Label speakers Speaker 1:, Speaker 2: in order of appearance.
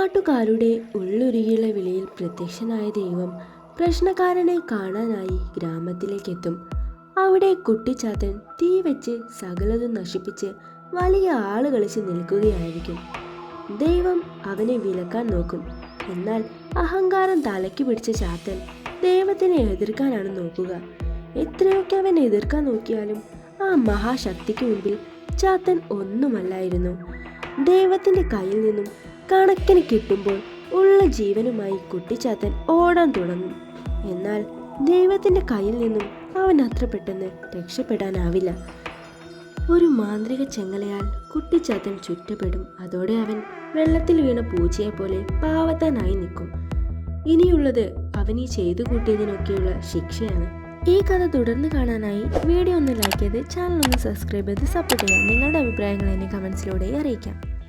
Speaker 1: നാട്ടുകാരുടെ ഉള്ളുരുകിയുള്ള വിളിയിൽ പ്രത്യക്ഷനായ ദൈവം പ്രശ്നക്കാരനെ കാണാനായി ഗ്രാമത്തിലേക്കെത്തും. അവിടെ കുട്ടിച്ചാത്തൻ തീ വെച്ച് സകലതും നശിപ്പിച്ച് വലിയ ആൾ കളിച്ച് നിൽക്കുകയായിരിക്കും. ദൈവം അവനെ വിലക്കാൻ നോക്കും. എന്നാൽ അഹങ്കാരം തലയ്ക്ക് പിടിച്ച ചാത്തൻ ദൈവത്തിനെ എതിർക്കാനാണ് നോക്കുക. എത്രയൊക്കെ അവൻ എതിർക്കാൻ നോക്കിയാലും ആ മഹാശക്തിക്ക് മുമ്പിൽ ചാത്തൻ ഒന്നുമല്ലായിരുന്നു. ദൈവത്തിന്റെ കയ്യിൽ നിന്നും കണക്കിന് കിട്ടുമ്പോൾ ഉള്ള ജീവനുമായി കുട്ടിച്ചാത്തൻ ഓടാൻ തുടങ്ങും. എന്നാൽ ദൈവത്തിന്റെ കയ്യിൽ നിന്നും അവൻ അത്ര പെട്ടെന്ന് രക്ഷപ്പെടാനാവില്ല. ഒരു മാന്ത്രിക ചെങ്ങലയാൽ കുട്ടിച്ചാത്തൻ ചുറ്റപ്പെടും. അതോടെ അവൻ വെള്ളത്തിൽ വീണ പൂച്ചയെ പോലെ പാവത്താനായി നിൽക്കും. ഇനിയുള്ളത് അവൻ ഈ ചെയ്തു കൂട്ടിയതിനൊക്കെയുള്ള ശിക്ഷയാണ്. ഈ കഥ തുടർന്ന് കാണാനായി വീഡിയോ ഒന്ന് ലൈക്ക് ചെയ്ത് ചാനൽ ഒന്ന് സബ്സ്ക്രൈബ് ചെയ്ത് സപ്പോർട്ട് ചെയ്യാം നിങ്ങളുടെ അഭിപ്രായങ്ങൾ എന്നെ കമൻസിലൂടെ അറിയിക്കാം.